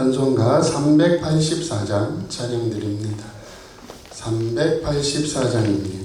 찬송가 384장 찬양 드립니다. 384장입니다.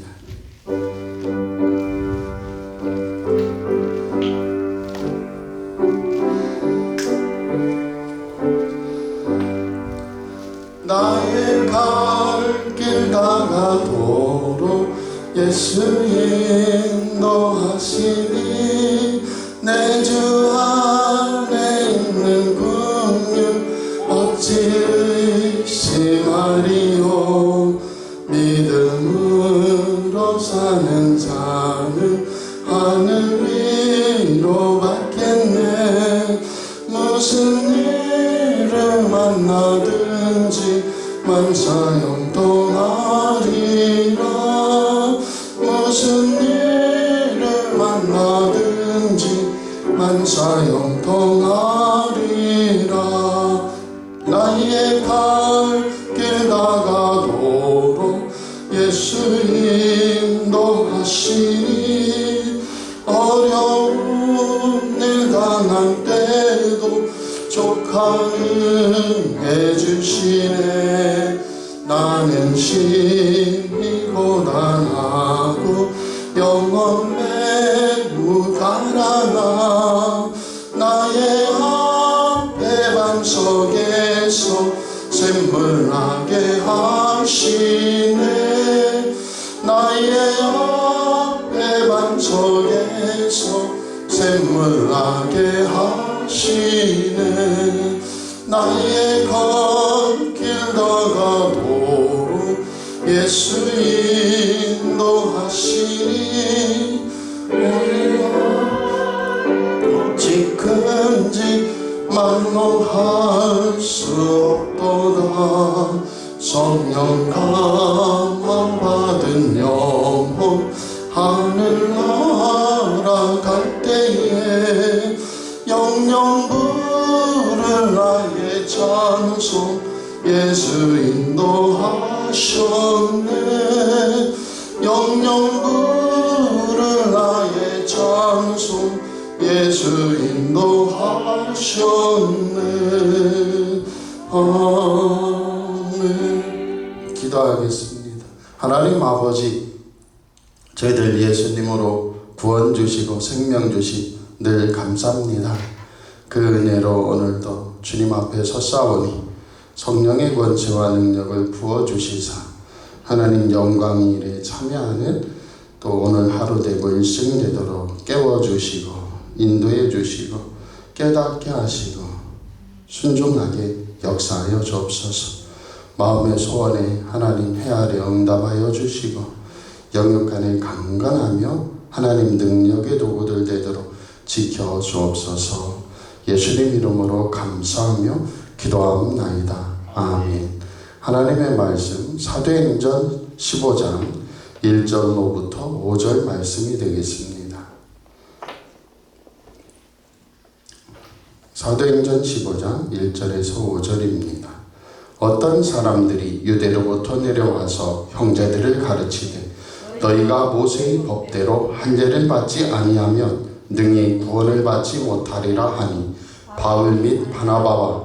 사는 자는 하늘 위로 받겠네. 무슨 일을 만나든지 만사형 해주시네 나는 심히 고단하고 영원 매우 가난하 나의 앞에 반석에서 샘물나게 하시네. 나의 앞에 반석에서 샘물나게 하시네 예수 인도하시니 어찌 큰지 만노할 수 없도다. 성령 감화 받은 영혼 하늘나라 갈 때에 영영 부를 나의 찬송 예수 인도하 셨네. 영영 부를 나의 찬송 예수 인도하셨네. 아멘. 기도하겠습니다. 하나님 아버지 저희들 예수님으로 구원 주시고 생명 주시 늘 감사합니다. 그 은혜로 오늘도 주님 앞에 섰사오니 성령의 권세와 능력을 부어 주시사 하나님 영광 일에 참여하는 또 오늘 하루 되고 일생 되도록 깨워 주시고 인도해 주시고 깨닫게 하시고 순종하게 역사하여 주옵소서. 마음의 소원에 하나님 헤아려 응답하여 주시고 영육간에 강건하며 하나님 능력의 도구들 되도록 지켜 주옵소서. 예수님 이름으로 감사하며 기도하옵나이다. 아멘. 하나님의 말씀 사도행전 15장 1절로부터 5절 말씀이 되겠습니다. 사도행전 15장 1절에서 5절입니다. 어떤 사람들이 유대로부터 내려와서 형제들을 가르치되 너희가 모세의 법대로 할례를 받지 아니하면 능히 구원을 받지 못하리라 하니 바울 및 바나바와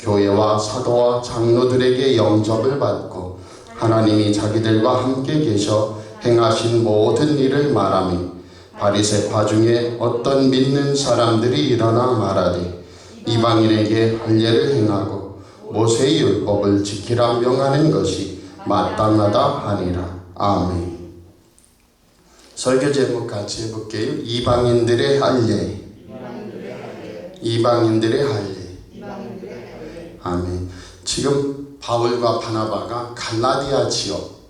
교회와 사도와 장로들에게 영접을 받고 하나님이 자기들과 함께 계셔 행하신 모든 일을 말하며 바리새파 중에 어떤 믿는 사람들이 일어나 말하되 이방인에게 할례를 행하고 모세의 율법을 지키라 명하는 것이 마땅하다 하니라 아멘. 설교 제목 같이 해볼게요. 이방인들의 할례. 이방인들의 할례. 아멘. 지금 바울과 바나바가 갈라디아 지역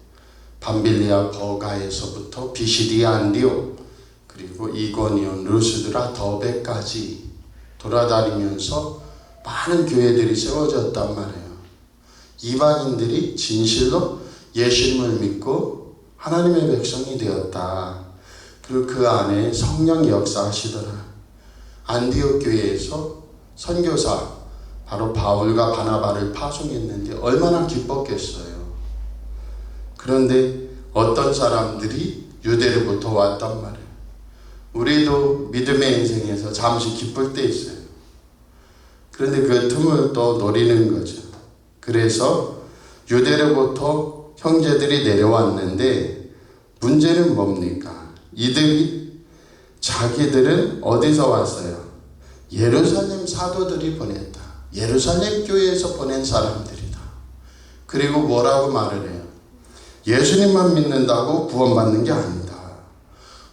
밤빌리아 버가에서부터 비시디아 안디오 그리고 이고니온 루스드라 더베까지 돌아다니면서 많은 교회들이 세워졌단 말이에요. 이방인들이 진실로 예수님을 믿고 하나님의 백성이 되었다. 그리고 그 안에 성령 역사하시더라. 안디옥 교회에서 선교사 바로 바울과 바나바를 파송했는데 얼마나 기뻤겠어요. 그런데 어떤 사람들이 유대로부터 왔단 말이에요. 우리도 믿음의 인생에서 잠시 기쁠 때 있어요. 그런데 그 틈을 또 노리는 거죠. 그래서 유대로부터 형제들이 내려왔는데 문제는 뭡니까? 이들이 자기들은 어디서 왔어요? 예루살렘 사도들이 보냈다. 예루살렘 교회에서 보낸 사람들이다. 그리고 뭐라고 말을 해요? 예수님만 믿는다고 구원받는 게 아니다.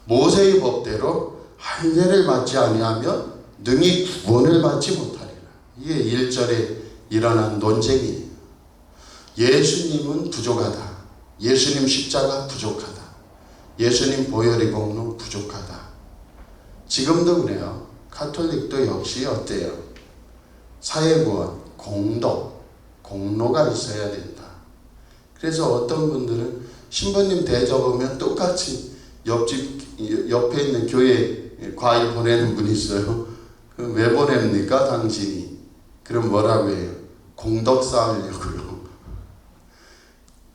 모세의 법대로 할례를 받지 아니하면 능히 구원을 받지 못하리라. 이게 1절에 일어난 논쟁이에요. 예수님은 부족하다. 예수님 십자가 부족하다. 예수님 공로 부족하다. 지금도 그래요. 카톨릭도 역시 어때요? 사회구원, 공덕, 공로가 있어야 된다. 그래서 어떤 분들은 신부님 대접하면 똑같이 옆집 옆에 있는 교회 과일 보내는 분이 있어요. 그왜 보냅니까 당신이? 그럼 뭐라고 해요? 공덕 쌓으려고요.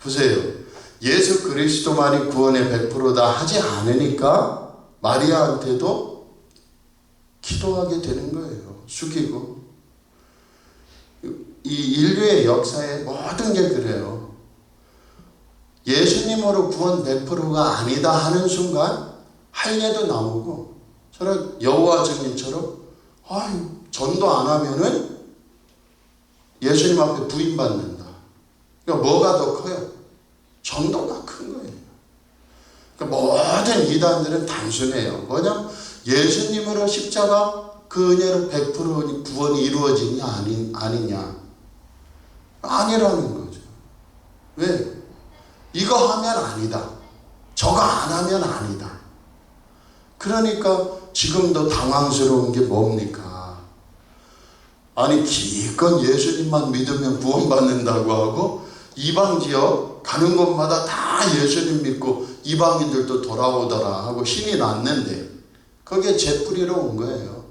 보세요. 예수 그리스도만이 구원의 100%다 하지 않으니까 마리아한테도 기도하게 되는 거예요. 숙이고. 이 인류의 역사의 모든 게 그래요. 예수님으로 구원 100%가 아니다 하는 순간 할례도 나오고 저런 여호와 증인처럼 아유 전도 안 하면은 예수님 앞에 부인받는다. 그러니까 뭐가 더 커요? 전도가 큰 거예요. 그러니까 모든 이단들은 단순해요. 뭐냐? 예수님으로 십자가 그 은혜로 100% 구원이 이루어지냐 아니, 아니냐 아니라는 거죠. 왜? 이거 하면 아니다. 저거 안 하면 아니다. 그러니까 지금도 당황스러운 게 뭡니까? 아니 기껏 예수님만 믿으면 구원받는다고 하고 이방 지역 가는 곳마다 다 예수님 믿고 이방인들도 돌아오더라 하고 신이 났는데 그게 제 뿌리로 온 거예요.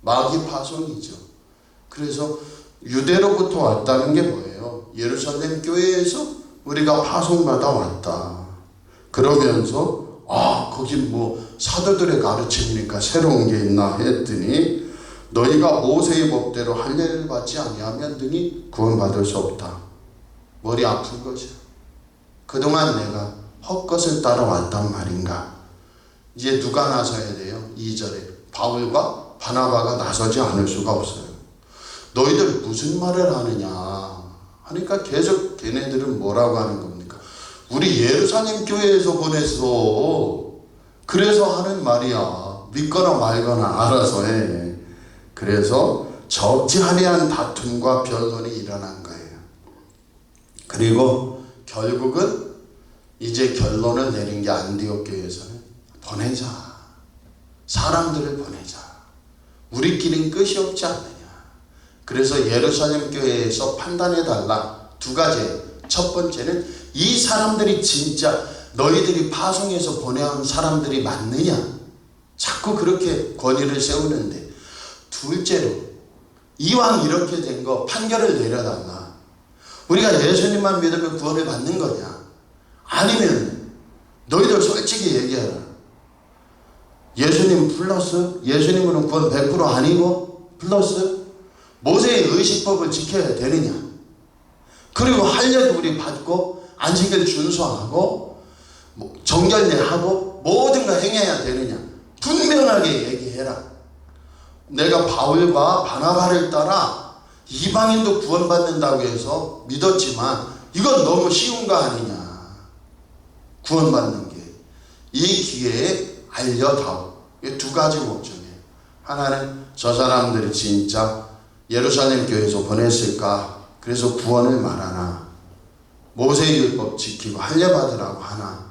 마귀 파송이죠. 그래서 유대로부터 왔다는 게 뭐예요? 예루살렘 교회에서 우리가 파송받아 왔다. 그러면서 아 거긴 뭐 사도들의 가르침이니까 새로운 게 있나 했더니 너희가 모세의 법대로 할례를 받지 아니하면 등이 구원받을 수 없다. 머리 아픈 거죠. 그동안 내가 헛것을 따라왔단 말인가. 이제 누가 나서야 돼요? 2절에 바울과 바나바가 나서지 않을 수가 없어요. 너희들 무슨 말을 하느냐 하니까 계속 걔네들은 뭐라고 하는 겁니까? 우리 예루살렘 교회에서 보냈어. 그래서 하는 말이야. 믿거나 말거나 알아서 해. 그래서 적지하리한 다툼과 변론이 일어난 거예요. 그리고 결국은 이제 결론을 내린 게 안디옥 교회에서는 보내자. 사람들을 보내자. 우리끼리는 끝이 없지 않느냐. 그래서 예루살렘 교회에서 판단해 달라. 두 가지. 첫 번째는 이 사람들이 진짜 너희들이 파송해서 보내온 사람들이 맞느냐? 자꾸 그렇게 권위를 세우는데 둘째로 이왕 이렇게 된 거 판결을 내려달라. 우리가 예수님만 믿으면 구원을 받는 거냐? 아니면 너희들 솔직히 얘기해라. 예수님 플러스 예수님은 구원 100% 아니고 플러스 모세의 의식법을 지켜야 되느냐? 그리고 할례도 우리 받고 안식일 준수하고 뭐 정결례하고 모든 걸 행해야 되느냐? 분명하게 얘기해라. 내가 바울과 바나바를 따라 이방인도 구원받는다고 해서 믿었지만 이건 너무 쉬운 거 아니냐. 구원받는 게. 이 기회에 알려다오. 이두 가지 목적이에요. 하나는 저 사람들이 진짜 예루살렘 교회에서 보냈을까? 그래서 구원을 말하나? 모세율법 지키고 할례 받으라고 하나?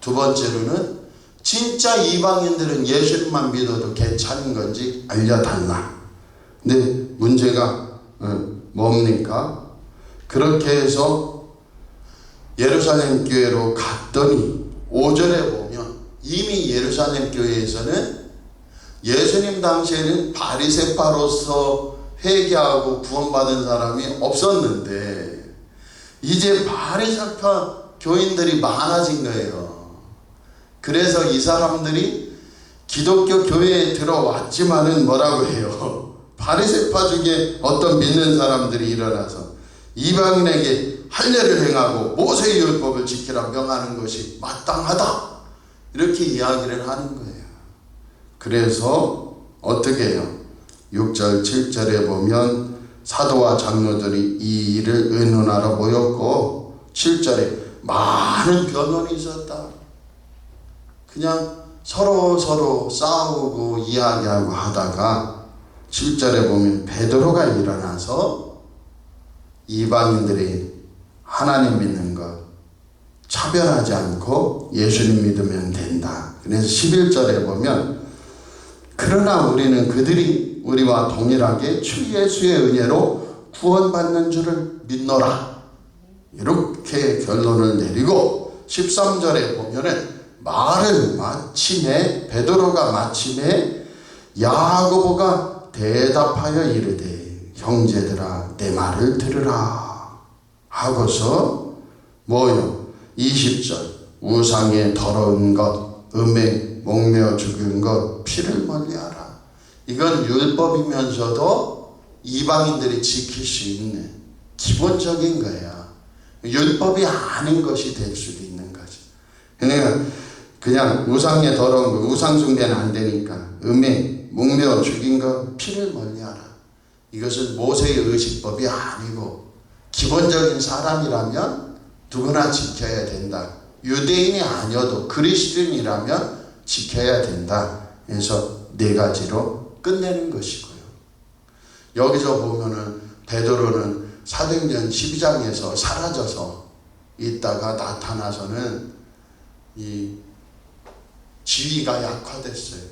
두 번째로는 진짜 이방인들은 예수님만 믿어도 괜찮은 건지 알려달라. 근데 문제가 어, 뭡니까? 그렇게 해서 예루살렘 교회로 갔더니 오절에 보면 이미 예루살렘 교회에서는 예수님 당시에는 바리새파로서 회개하고 구원받은 사람이 없었는데 이제 바리새파 교인들이 많아진 거예요. 그래서 이 사람들이 기독교 교회에 들어왔지만은 뭐라고 해요? 바리새파 중에 어떤 믿는 사람들이 일어나서 이방인에게 할례를 행하고 모세의 율법을 지키라 명하는 것이 마땅하다. 이렇게 이야기를 하는 거예요. 그래서 어떻게 해요? 6절 7절에 보면 사도와 장로들이 이 일을 의논하러 모였고 7절에 많은 변론이 있었다. 그냥 서로 서로 싸우고 이야기하고 하다가 7절에 보면 베드로가 일어나서 이방인들이 하나님 믿는 것 차별하지 않고 예수님 믿으면 된다. 그래서 11절에 보면 그러나 우리는 그들이 우리와 동일하게 주 예수의 은혜로 구원받는 줄을 믿노라. 이렇게 결론을 내리고 13절에 보면은 말을 마침에 베드로가 마침에 야고보가 대답하여 이르되 형제들아 내 말을 들으라 하고서 뭐요? 20절. 우상의 더러운 것 음행 목매어 죽은 것 피를 멀리하라 이건 율법이면서도 이방인들이 지킬 수 있는 기본적인 거야 율법이 아닌 것이 될 수도 있는 거지 그러니까 그냥 우상의 더러운 거, 우상 숭배는 안 되니까 음행, 목매어 죽인 거 피를 멀리하라. 이것은 모세의 의식법이 아니고 기본적인 사람이라면 누구나 지켜야 된다. 유대인이 아니어도 그리스도인이라면 지켜야 된다. 그래서 네 가지로 끝내는 것이고요. 여기서 보면은 베드로는 사도행전 12장에서 사라져서 있다가 나타나서는 이 지위가 약화됐어요.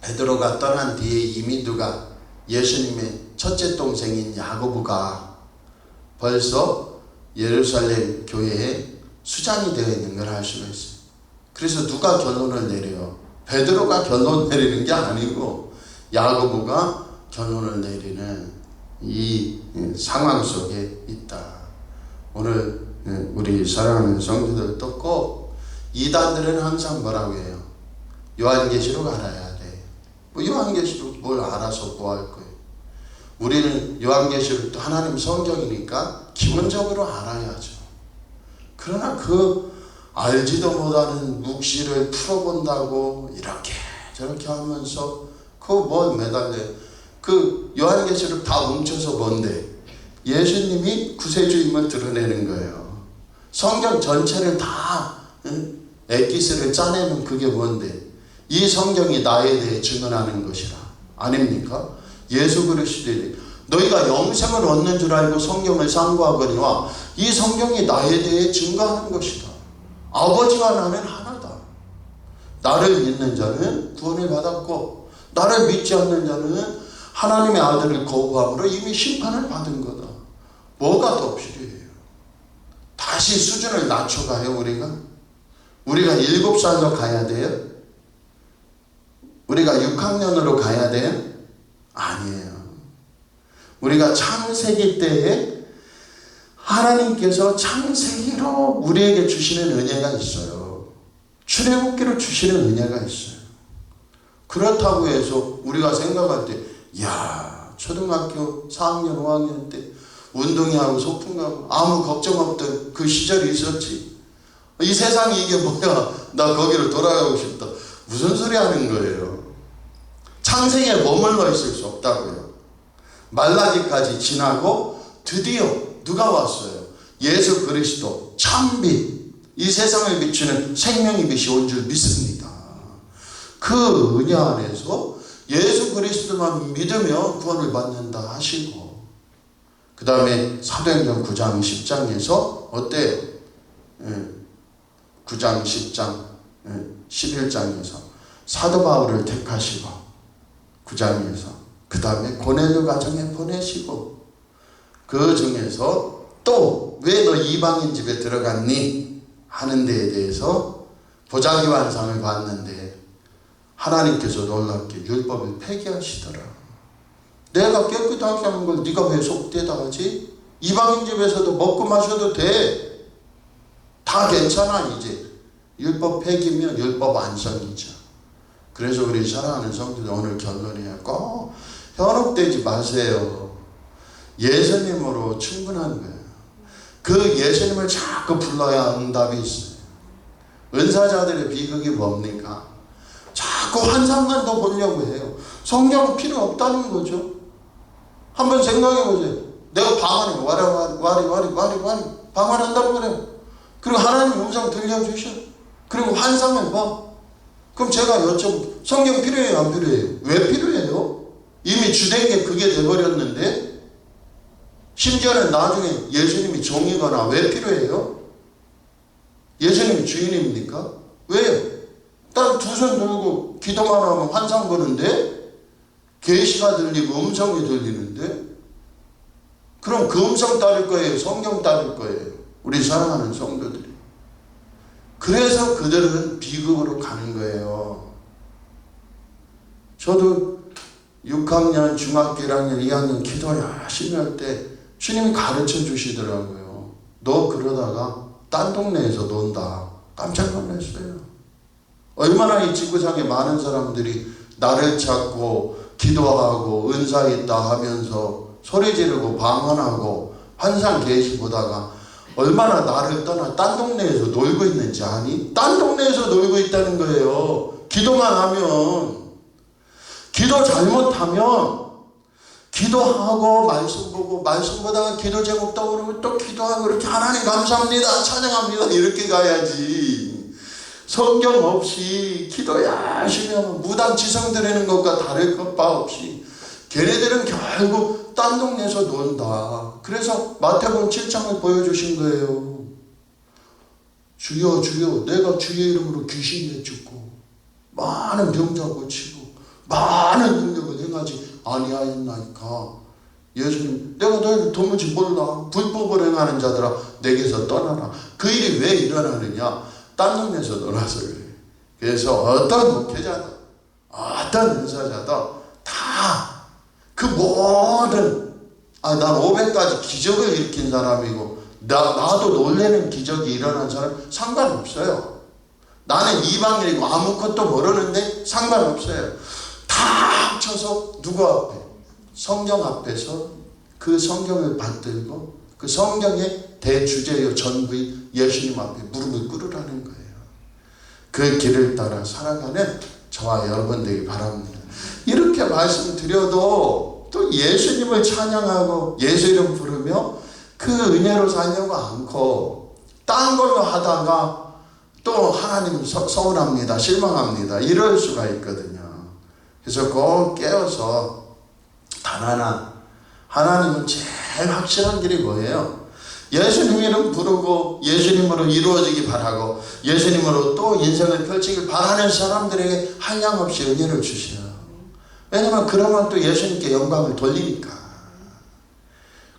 베드로가 떠난 뒤에 이미 누가 예수님의 첫째 동생인 야고보가 벌써 예루살렘 교회에 수장이 되어 있는 걸 알 수가 있어요. 그래서 누가 결론을 내려요? 베드로가 결론 내리는 게 아니고 야고보가 결론을 내리는 이 상황 속에 있다. 오늘 우리 사랑하는 성도들도 꼭 이단들은 항상 뭐라고 해요? 요한계시록 알아야 돼. 뭐 요한계시록 뭘 알아서 뭐 할 거예요? 우리는 요한계시록도 하나님 성경이니까 기본적으로 알아야죠. 그러나 그 알지도 못하는 묵시를 풀어본다고 이렇게 저렇게 하면서 그뭐 매달려 그 요한계시록 다 뭉쳐서 뭔데 예수님이 구세주임을 드러내는 거예요. 성경 전체를 다 엑기스를 짜내면 그게 뭔데? 이 성경이 나에 대해 증언하는 것이라. 아닙니까? 예수 그리스도의 너희가 영생을 얻는 줄 알고 성경을 상고하거니와 이 성경이 나에 대해 증거하는 것이다. 아버지와 나는 하나다. 나를 믿는 자는 구원을 받았고 나를 믿지 않는 자는 하나님의 아들을 거부함으로 이미 심판을 받은 거다. 뭐가 더 필요해요? 다시 수준을 낮춰가요 우리가? 우리가 일곱 살로 가야 돼요? 우리가 6학년으로 가야 돼요? 아니에요. 우리가 창세기 때에 하나님께서 창세기로 우리에게 주시는 은혜가 있어요. 출애굽기로 주시는 은혜가 있어요. 그렇다고 해서 우리가 생각할 때, 야 초등학교 4학년, 5학년 때 운동회하고 소풍 가고 아무 걱정 없던 그 시절이 있었지. 이 세상이 이게 뭐야? 나 거기로 돌아가고 싶다. 무슨 소리 하는 거예요? 창세기에 머물러 있을 수 없다고요. 말라기까지 지나고 드디어 누가 왔어요? 예수 그리스도 참빛. 이 세상을 비추는 생명의 빛이 온 줄 믿습니다. 그 은혜 안에서 예수 그리스도만 믿으면 구원을 받는다 하시고 그 다음에 사도행전 9장 10장에서 어때요? 예. 9장, 10장, 11장에서 사도 바울을 택하시고 9장에서 그 다음에 고넬료 가정에 보내시고 그 중에서 또 왜 너 이방인 집에 들어갔니? 하는 데에 대해서 보자기 환상을 봤는데 하나님께서 놀랍게 율법을 폐기하시더라. 내가 깨끗하게 하는 걸 네가 왜 속되다 하지? 이방인 집에서도 먹고 마셔도 돼. 다 괜찮아 이제. 율법 폐기면 율법 완성이죠. 그래서 우리 사랑하는 성도들 오늘 결론이야. 꼭 현혹되지 마세요. 예수님으로 충분한 거예요. 그 예수님을 자꾸 불러야 응답이 있어요. 은사자들의 비극이 뭡니까? 자꾸 환상만 더 보려고 해요. 성경은 필요 없다는 거죠. 한번 생각해 보세요. 내가 방언해. 와리, 와리, 와리, 와리, 와리. 방언한다고 그래요. 그리고 하나님 음성 들려주셔. 그리고 환상을 봐. 그럼 제가 여쭤보 성경 필요해요? 안 필요해요? 왜 필요해요? 이미 주된 게 그게 돼버렸는데 심지어는 나중에 예수님이 종이거나 왜 필요해요? 예수님이 주인입니까? 왜요? 딱 두 손 들고 기도만 하면 환상 보는데 계시가 들리고 음성이 들리는데 그럼 그 음성 따를 거예요? 성경 따를 거예요? 우리 사랑하는 성도들이 그래서 그들은 비극으로 가는 거예요. 저도 6학년, 중학교 1학년, 2학년 기도 열심히 할 때 주님이 가르쳐 주시더라고요. 너 그러다가 딴 동네에서 논다. 깜짝 놀랐어요. 얼마나 이 지구상에 많은 사람들이 나를 찾고 기도하고 은사 있다 하면서 소리 지르고 방언하고 환상 계시 보다가 얼마나 나를 떠나 딴 동네에서 놀고 있는지 아니? 딴 동네에서 놀고 있다는 거예요. 기도만 하면 기도 잘못하면 기도하고 말씀 보고 말씀 보다가 기도 제목 떠오르면 또 기도하고 그렇게 하나님 감사합니다 찬양합니다 이렇게 가야지. 성경 없이 기도 열심히 하면 무당 지성 드리는 것과 다를 것 바 없이 걔네들은 결국 딴 동네에서 논다. 그래서 마태복음 7장을 보여주신 거예요. 주여 주여 내가 주의 이름으로 귀신 내쫓고 많은 병자 고치고 많은 능력을 행하지 아니하였나이까? 예수님 내가 너희를 도무지 몰라 불법을 행하는 자들아 내게서 떠나라. 그 일이 왜 일어나느냐? 딴 동네에서 놀아서 그래. 그래서 어떤 목회자도 어떤 은사자도 다그 모든 아 난 500가지 기적을 일으킨 사람이고 나, 나도 놀래는 기적이 일어난 사람 상관없어요. 나는 이방인이고 아무것도 모르는데 상관없어요. 다 합쳐서 누구 앞에? 성경 앞에서 그 성경을 받들고 그 성경의 대주제요 전부인 예수님 앞에 무릎을 꿇으라는 거예요. 그 길을 따라 살아가는 저와 여러분들이 바랍니다. 이렇게 말씀드려도 또 예수님을 찬양하고 예수 이름 부르며 그 은혜로 살려고 않고 딴 걸로 하다가 또 하나님 서, 서운합니다. 실망합니다. 이럴 수가 있거든요. 그래서 꼭 깨어서 단 하나 하나님은 제일 확실한 길이 뭐예요? 예수님 이름 부르고 예수님으로 이루어지기 바라고 예수님으로 또 인생을 펼치길 바라는 사람들에게 한량없이 은혜를 주셔요. 왜냐면 그러면 또 예수님께 영광을 돌리니까.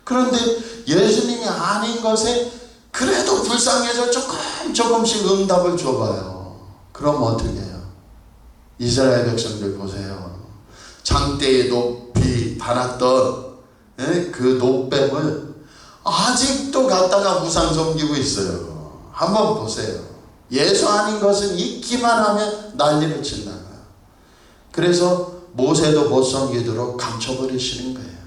그런데 예수님이 아닌 것에 그래도 불쌍해서 조금 조금씩 응답을 줘봐요. 그럼 어떻게 해요? 이스라엘 백성들 보세요. 장대에 높이 달았던 예? 그 노뱀을 아직도 갖다가 무상 섬기고 있어요. 한번 보세요. 예수 아닌 것은 있기만 하면 난리를 친다. 그래서 모세도 못 섬기도록 감춰버리시는 거예요.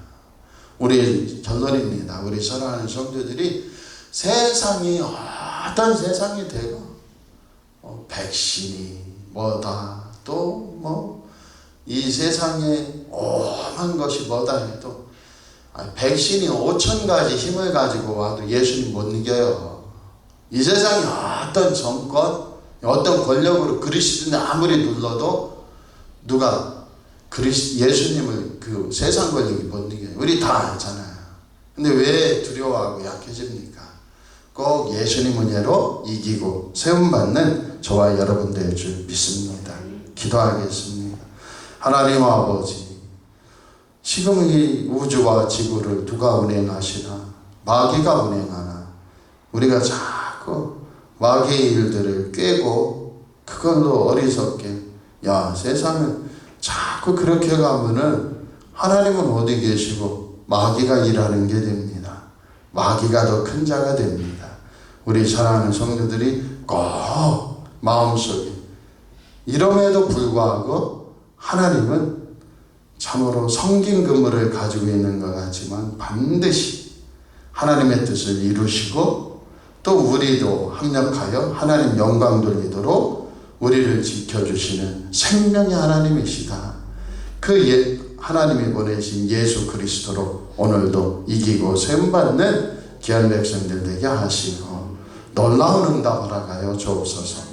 우리 결론입니다. 우리 사랑하는 성도들이 세상이 어떤 세상이 되고 어, 백신이 뭐다 또 뭐 이 세상에 오만 것이 뭐다 해도 아, 백신이 오천 가지 힘을 가지고 와도 예수님 못 이겨요. 이 세상이 어떤 정권, 어떤 권력으로 그리스도인을 아무리 눌러도 누가 그리스 예수님을 그 세상 권력이 못 이겨요. 우리 다 알잖아요. 근데 왜 두려워하고 약해집니까? 꼭 예수님 은혜로 이기고 세움받는 저와 여러분 될 줄 믿습니다. 기도하겠습니다. 하나님 아버지, 지금 이 우주와 지구를 누가 운행하시나? 마귀가 운행하나? 우리가 자꾸 마귀의 일들을 꿰고 그걸로 어리석게 야 세상은 자꾸 그렇게 가면은 하나님은 어디 계시고 마귀가 일하는 게 됩니다. 마귀가 더 큰 자가 됩니다. 우리 사랑하는 성도들이 꼭 마음속에 이럼에도 불구하고 하나님은 참으로 성긴 근무를 가지고 있는 것 같지만 반드시 하나님의 뜻을 이루시고 또 우리도 합력하여 하나님 영광 돌리도록 우리를 지켜주시는 생명의 하나님이시다. 그 예, 하나님이 보내신 예수 그리스도로 오늘도 이기고 세움받는 귀한 백성들 되게 하시고 놀라운 응답 허락하여 주옵소서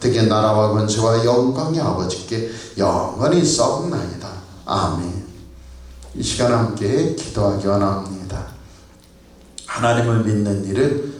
되게 나라와 권세와 영광이 아버지께 영원히 싸움나이다. 아멘 이 시간 함께 기도하기 원합니다. 하나님을 믿는 일은